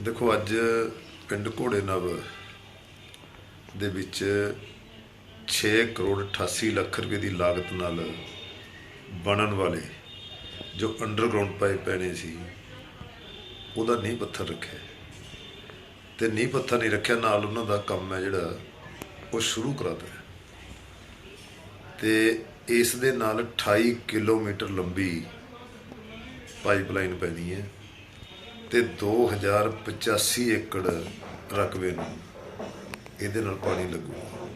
ਦੇਖੋ ਅੱਜ ਪਿੰਡ ਘੋੜੇ ਨਵ ਦੇ ਵਿੱਚ 6 ਕਰੋੜ 88 ਲੱਖ ਰੁਪਏ ਦੀ ਲਾਗਤ ਨਾਲ ਬਣਨ ਵਾਲੇ ਜੋ ਅੰਡਰਗਰਾਉਂਡ ਪਾਈਪ ਪੈਣੇ ਸੀ, ਉਹਦਾ ਨੀਂਹ ਪੱਥਰ ਰੱਖਿਆ। ਤੇ ਨੀਂਹ ਪੱਥਰ ਨਹੀਂ ਰੱਖਿਆ, ਨਾਲ ਉਹਨਾਂ ਦਾ ਕੰਮ ਹੈ ਜਿਹੜਾ, ਉਹ ਸ਼ੁਰੂ ਕਰਾਤਾ ਹੈ। ਤੇ ਇਸ ਦੇ ਨਾਲ 28 ਕਿਲੋਮੀਟਰ ਲੰਬੀ ਪਾਈਪਲਾਈਨ ਪੈਣੀ ਹੈ। ਤੇ 2085 ਏਕੜ ਰਕਬੇ ਨੂੰ ਇਹਦੇ ਨਾਲ ਪਾਣੀ ਲੱਗੂਗਾ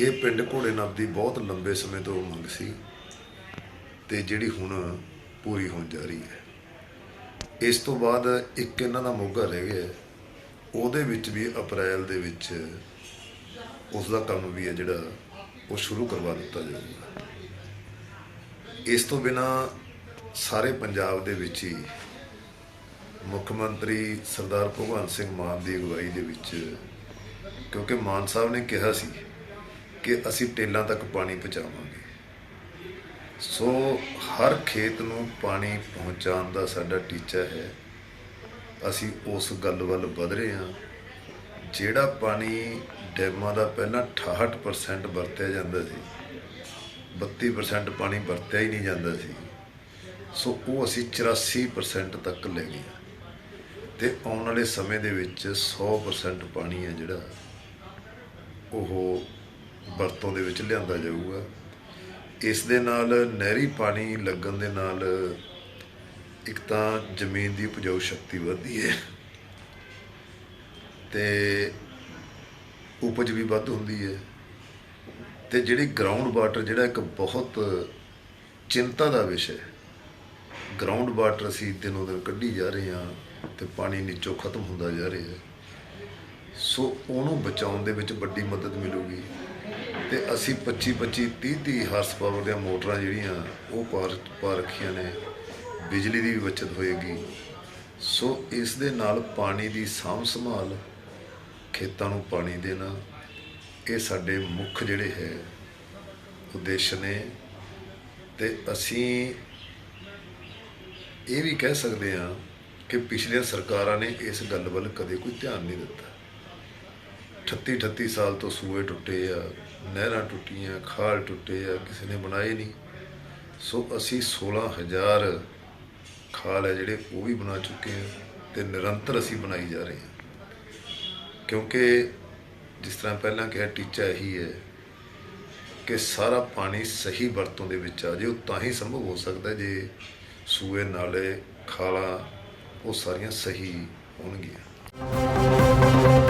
ਇਹ ਪਿੰਡ ਘੋੜੇ ਨਵ ਦੀ ਬਹੁਤ ਲੰਬੇ ਸਮੇਂ ਤੋਂ ਮੰਗ ਸੀ ਤੇ ਜਿਹੜੀ ਹੁਣ ਪੂਰੀ ਹੋਣ ਜਾ ਰਹੀ ਹੈ। ਇਸ ਤੋਂ ਬਾਅਦ ਇੱਕ ਇਹਨਾਂ ਦਾ ਮੋਗਾ ਰਹਿ ਗਿਆ। ਉਹਦੇ ਵਿੱਚ ਵੀ ਅਪ੍ਰੈਲ ਦੇ ਵਿੱਚ ਉਸ ਦਾ ਕੰਮ ਵੀ ਹੈ ਜਿਹੜਾ ਉਹ ਸ਼ੁਰੂ ਕਰਵਾ ਦਿੱਤਾ ਜਾਊਗਾ। ਇਸ ਤੋਂ ਬਿਨਾ ਸਾਰੇ ਪੰਜਾਬ ਦੇ ਵਿੱਚ ਹੀ ਮੁੱਖ ਮੰਤਰੀ ਸਰਦਾਰ ਭਗਵੰਤ ਸਿੰਘ ਮਾਨ ਦੀ ਅਗਵਾਈ ਦੇ ਵਿੱਚ, ਕਿਉਂਕਿ ਮਾਨ ਸਾਹਿਬ ਨੇ ਕਿਹਾ ਸੀ ਕਿ ਅਸੀਂ ਟੇਲਾਂ ਤੱਕ ਪਾਣੀ ਪਹੁੰਚਾਵਾਂਗੇ। ਸੋ ਹਰ ਖੇਤ ਨੂੰ ਪਾਣੀ ਪਹੁੰਚਾਉਣ ਦਾ ਸਾਡਾ ਟੀਚਾ ਹੈ। ਅਸੀਂ ਉਸ ਗੱਲ ਵੱਲ ਵਧ ਰਹੇ ਹਾਂ। ਜਿਹੜਾ ਪਾਣੀ ਡੈਮਾਂ ਦਾ ਪਹਿਲਾਂ 68% ਵਰਤਿਆ ਜਾਂਦਾ ਸੀ 32% ਪਾਣੀ ਵਰਤਿਆ ਹੀ ਨਹੀਂ ਜਾਂਦਾ ਸੀ। ਸੋ ਉਹ ਅਸੀਂ 84% ਤੱਕ ਲੈ ਗਏ ਹਾਂ। ਤੇ ਆਉਣ ਵਾਲੇ ਸਮੇਂ ਦੇ ਵਿੱਚ 100% ਪਾਣੀ ਹੈ ਜਿਹੜਾ ਉਹ ਵਰਤੋਂ ਦੇ ਵਿੱਚ ਲਿਆਂਦਾ ਜਾਊਗਾ। ਇਸ ਦੇ ਨਾਲ ਨਹਿਰੀ ਪਾਣੀ ਲੱਗਣ ਦੇ ਨਾਲ ਇੱਕ ਤਾਂ ਜ਼ਮੀਨ ਦੀ ਉਪਜਾਊ ਸ਼ਕਤੀ ਵਧਦੀ ਹੈ ਤੇ ਉਪਜ ਵੀ ਵੱਧ ਹੁੰਦੀ ਹੈ ਤੇ ਜਿਹੜੀ ਗਰਾਊਂਡ ਵਾਟਰ ਜਿਹੜਾ ਇੱਕ ਬਹੁਤ ਚਿੰਤਾ ਦਾ ਵਿਸ਼ਾ ਹੈ। ਗਰਾਊਂਡ ਵਾਟਰ ਅਸੀਂ ਦਿਨੋਂ ਦਿਨ ਕੱਢੀ ਜਾ ਰਹੇ ਹਾਂ। ਤੇ ਪਾਣੀ ਨੀਚੋਂ ਖਤਮ ਹੁੰਦਾ ਜਾ ਰਿਹਾ ਹੈ। ਸੋ ਉਹਨੂੰ ਬਚਾਉਣ ਦੇ ਵਿੱਚ ਵੱਡੀ ਮਦਦ ਮਿਲੂਗੀ। ਤੇ ਅਸੀਂ 25 25 30 30 ਹਾਰਸ ਪਾਵਰ ਦੀਆਂ ਮੋਟਰਾਂ ਜਿਹੜੀਆਂ, ਉਹ ਪਾ ਪਾ ਰੱਖੀਆਂ ਨੇ। ਬਿਜਲੀ ਦੀ ਵੀ ਬਚਤ ਹੋਏਗੀ। ਸੋ ਇਸ ਦੇ ਨਾਲ ਪਾਣੀ ਦੀ ਸਾਂਭ ਸੰਭਾਲ, ਖੇਤਾਂ ਨੂੰ ਪਾਣੀ ਦੇਣਾ, ਇਹ ਸਾਡੇ ਮੁੱਖ ਜਿਹੜੇ ਹੈ, ਉਦੇਸ਼ ਨੇ। ਤੇ ਅਸੀਂ ਇਹ ਵੀ ਕਹਿ ਸਕਦੇ ਹਾਂ ਕਿ ਪਿਛਲੀਆਂ ਸਰਕਾਰਾਂ ਨੇ ਇਸ ਗੱਲ ਵੱਲ ਕਦੇ ਕੋਈ ਧਿਆਨ ਨਹੀਂ ਦਿੱਤਾ। 38 38 ਸਾਲ ਤੋਂ ਸੂਏ ਟੁੱਟੇ ਆ, ਨਹਿਰਾਂ ਟੁੱਟੀਆਂ, ਖਾਲ ਟੁੱਟੇ ਆ, ਕਿਸੇ ਨੇ ਬਣਾਏ ਨਹੀਂ। ਸੋ ਅਸੀਂ 16000 ਖਾਲ ਹੈ ਜਿਹੜੇ ਉਹ ਵੀ ਬਣਾ ਚੁੱਕੇ ਆ ਤੇ ਨਿਰੰਤਰ ਅਸੀਂ ਬਣਾਈ ਜਾ ਰਹੇ ਹਾਂ ਕਿਉਂਕਿ ਜਿਸ ਤਰ੍ਹਾਂ ਪਹਿਲਾਂ ਕਿਹਾ ਟੀਚਾ ਇਹੀ ਹੈ ਕਿ ਸਾਰਾ ਪਾਣੀ ਸਹੀ ਵਰਤੋਂ ਦੇ ਵਿੱਚ ਆ ਜੇ, ਉਹ ਤਾਂ ਹੀ ਸੰਭਵ ਹੋ ਸਕਦਾ ਜੇ ਸੂਏ, ਨਾਲੇ, ਖਾਲਾਂ ਉਹ ਸਾਰੀਆਂ ਸਹੀ ਹੋਣਗੀਆਂ।